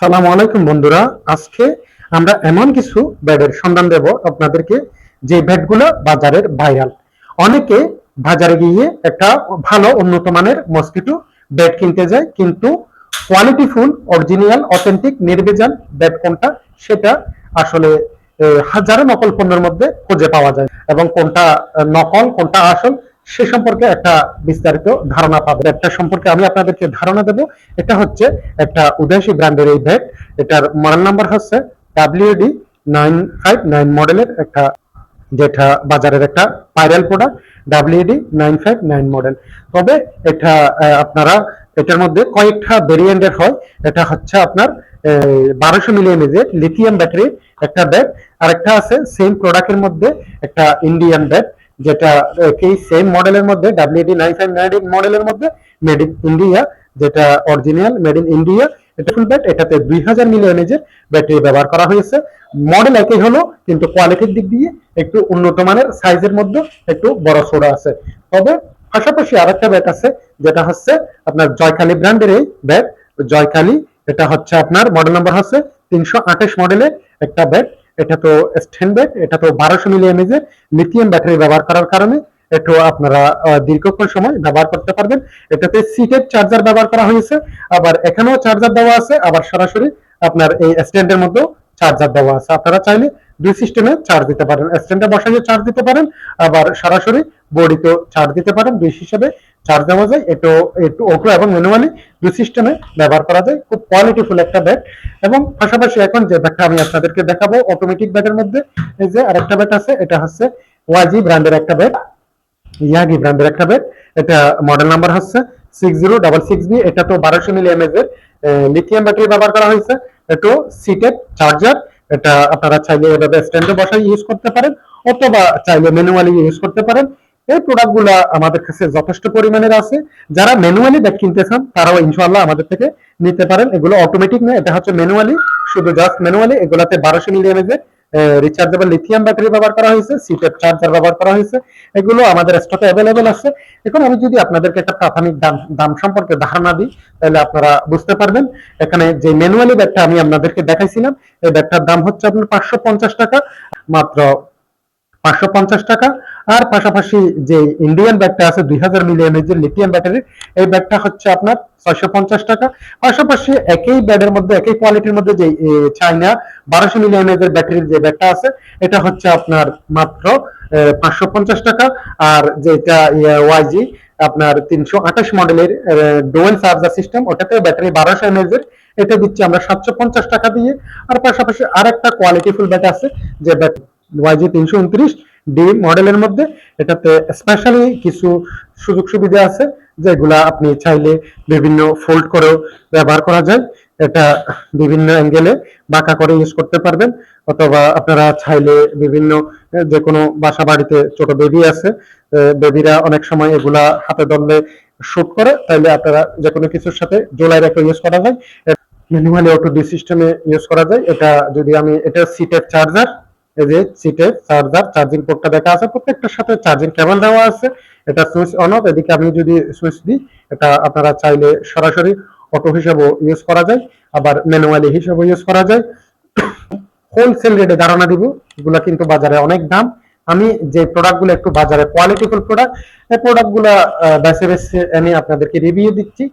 সালাম আলাইকুম বন্ধুরা। আজকে আমরা এমন কিছু ব্যাডের সন্ধান দেব আপনাদেরকে, যে ব্যাডগুলো বাজারের ভাইরাল। অনেকে বাজারে গিয়ে একটা ভালো উন্নত মানের মসকিটো ব্যাড কিনতে যায়, কিন্তু কোয়ালিটি ফুল অরিজিনাল অথেন্টিক নির্ভেজাল ব্যাড কোনটা, সেটা আসলে হাজারো নকল পণ্যের মধ্যে খুঁজে পাওয়া যায়। এবং কোনটা নকল, কোনটা আসল সে সম্পর্কে একটা বিস্তারিত ধারণা পাবে। একটা সম্পর্কে আমি আপনাদেরকে ধারণা দেব, এটা হচ্ছে একটা উদয়সী ব্র্যান্ডের এই ব্যাগ এটার মডেল নাম্বার হচ্ছে ডাব্লিউডি নাইন ফাইভ নাইন মডেলের একটা যেটা বাজারের একটা viral product WD nine five nine model তবে এটা আপনারা, এটার মধ্যে কয়েকটা ভেরিয়েন্টের হয়। এটা হচ্ছে আপনার বারোশো মিলিয়ন এজের লিথিয়াম ব্যাটারি একটা ব্যাগ আর একটা আছে সেম প্রোডাক্টের মধ্যে একটা ইন্ডিয়ান ব্যাগ যেটা এই সেম মডেলের মধ্যে ডাব্লিউডি নাইন ফাইভ নাইন মডেলের মধ্যে মেড ইন ইন্ডিয়া যেটা অরিজিনাল মেড ইন ইন্ডিয়া এটা ফুল ব্যাট এটাতে দুই হাজার মিলিয়নেজের ব্যাটারি ব্যবহার করা হয়েছে। মডেল একই হলো, কিন্তু কোয়ালিটির দিক দিয়ে একটু উন্নত মানের সাইজের মধ্যে একটু বড় সড়ো আছে। তবে পাশাপাশি আরেকটা ব্যাট আছে, যেটা হচ্ছে আপনার জয়কালী ব্র্যান্ডের এই ব্যাট জয়কালী এটা হচ্ছে আপনার মডেল নাম্বার হচ্ছে তিনশো আঠাশ মডেলের একটা ব্যাট এটা তো স্ট্যান্ড ব্যাট এটা তো বারোশো মিলিয়নেজের লিথিয়াম ব্যাটারি ব্যবহার করার কারণে একটু আপনারা দীর্ঘক্ষণ সময় ব্যবহার করতে পারবেন। এটাতে সিটের চার্জার ব্যবহার করা হয়েছে, আবার এখানেও চার্জার দেওয়া আছে, আবার সরাসরি আপনার এই স্ট্যান্ডের মধ্যেও চার্জার দেওয়া আছে। আপনারা চাইলে দুই সিস্টেমে চার্জ দিতে পারেন। স্ট্যান্ডে বসাইয়ে চার্জ দিতে পারেন, আবার সরাসরি বডিতেও ছাড় দিতে পারেন, দুই হিসাবে ছাড় দেওয়া যায়। একটু একটু অটো এবং ম্যানুয়ালি দুই সিস্টেমে ব্যবহার করা যায়। খুব কোয়ালিটিফুল একটা ব্যাট এবং পাশাপাশি এখন যে ব্যাগটা আমি আপনাদেরকে দেখাবো অটোমেটিক ব্যাগের মধ্যে, এই যে আরেকটা ব্যাট আছে, এটা হচ্ছে ওয়াজি ব্র্যান্ডের একটা ব্যাট ইয়াগি ব্র্যান্ডের একটা ব্যাট এটা মডেল নাম্বার হচ্ছে six zero double six B এটা তো বারোশো মিলি এমএজ এর লিথিয়াম ব্যাটারি ব্যবহার করা হয়েছে। এটা সিটেড চার্জার এটা আপনারা চাইলে এভাবে স্ট্যান্ডে বসাই ইউজ করতে পারেন, অথবা চাইলে ম্যানুয়ালি ইউজ করতে পারেন। এই প্রোডাক্টগুলা আমাদের কাছে যথেষ্ট পরিমাণের আছে। যারা ম্যানুয়ালি ব্যাগ কিনতে চান, তারাও ইনশাল্লাহ আমাদের থেকে নিতে পারেন। এগুলো অটোমেটিক না এটা হচ্ছে ম্যানুয়ালি শুধু জাস্ট ম্যানুয়ালি এগুলাতে বারোশো মিলি এমএজ এর রিচার্জেবল লিথিয়াম ব্যাটারি ব্যবহার করা হয়েছে সিটের চার্জার ব্যবহার করা হয়েছে। এগুলো আমাদের স্টকে অ্যাভেলেবেল আছে। এখন আমি যদি আপনাদেরকে একটা প্রাথমিক দাম দাম সম্পর্কে ধারণা দিই, তাহলে আপনারা বুঝতে পারবেন। এখানে যে ম্যানুয়ালি ব্যাগটা আমি আপনাদেরকে দেখাইছিলাম, এই ব্যাগটার দাম হচ্ছে আপনার পাঁচশো পঞ্চাশ টাকা, মাত্র পাঁচশো পঞ্চাশ টাকা। আর পাশাপাশি যে ইন্ডিয়ান ব্যাগটা আছে দুই হাজার মিলিয়নের লিথিয়াম ব্যাটারি এই ব্যাগটা হচ্ছে আপনার ছয়শো পঞ্চাশ টাকা। পাশাপাশি একই ব্যাগের মধ্যে একই কোয়ালিটির মধ্যে যে এ, চায়না বারোশো মিলিয়নের ব্যাটারির যে ব্যাগটা আছে এটা হচ্ছে আপনার মাত্র পাঁচশো পঞ্চাশ টাকা। আর যেটা ওয়াইজি আপনার তিনশো আঠাশ মডেলের ডোয়েল চার্জার সিস্টেম ওটাতে ব্যাটারি বারোশো এমএজ এর। এটা দিচ্ছি আমরা সাতশো পঞ্চাশ টাকা দিয়ে। আর পাশাপাশি আরেকটা কোয়ালিটিফুল ব্যাট আছে যে ব্যাট ওয়াইজি তিনশো উনত্রিশ ডি মডেলের মধ্যে। এটাতে স্পেশালি কিছু সুযোগ সুবিধা আছে, যেগুলা আপনি চাইলে বিভিন্ন ফোল্ড করেও ব্যবহার করা যায়। এটা বিভিন্ন অ্যাঙ্গেলে বাঁকা করে ইউজ করতে পারবেন, অথবা আপনারা চাইলে বিভিন্ন যে কোনো বাসা বাড়িতে ছোট বেবি আছে বেবিরা অনেক সময় এগুলা হাতে ধরলে শুট করে, তাইলে আপনারা যে কোনো কিছুর সাথে জোলাই রেখে ইউজ করা যায়। ম্যানুয়ালি অটো ডি সিস্টেমে ইউজ করা যায়। এটা যদি আমি, এটা সিটের চার্জার এই যে সিটের চার্জার চার্জিং পোর্টটা দেখা আছে, প্রত্যেকটার সাথে চার্জিং কেবল দেওয়া আছে। এটা সুইচ অন অফ এদিকে আমি যদি সুইচ দিই, এটা আপনারা চাইলে সরাসরি অটো হিসেবেও ইউজ করা যায়, আবার ম্যানুয়ালি হিসেবেও ইউজ করা যায়। হোলসেল রেটে ধারণা দিব, এগুলা কিন্তু বাজারে অনেক দাম। আমি যে প্রোডাক্টগুলো একটু বাজারে কোয়ালিটিফুল প্রোডাক্ট এই প্রোডাক্টগুলো বেছে বেছে এনে আপনাদেরকে রিভিউ দিচ্ছি।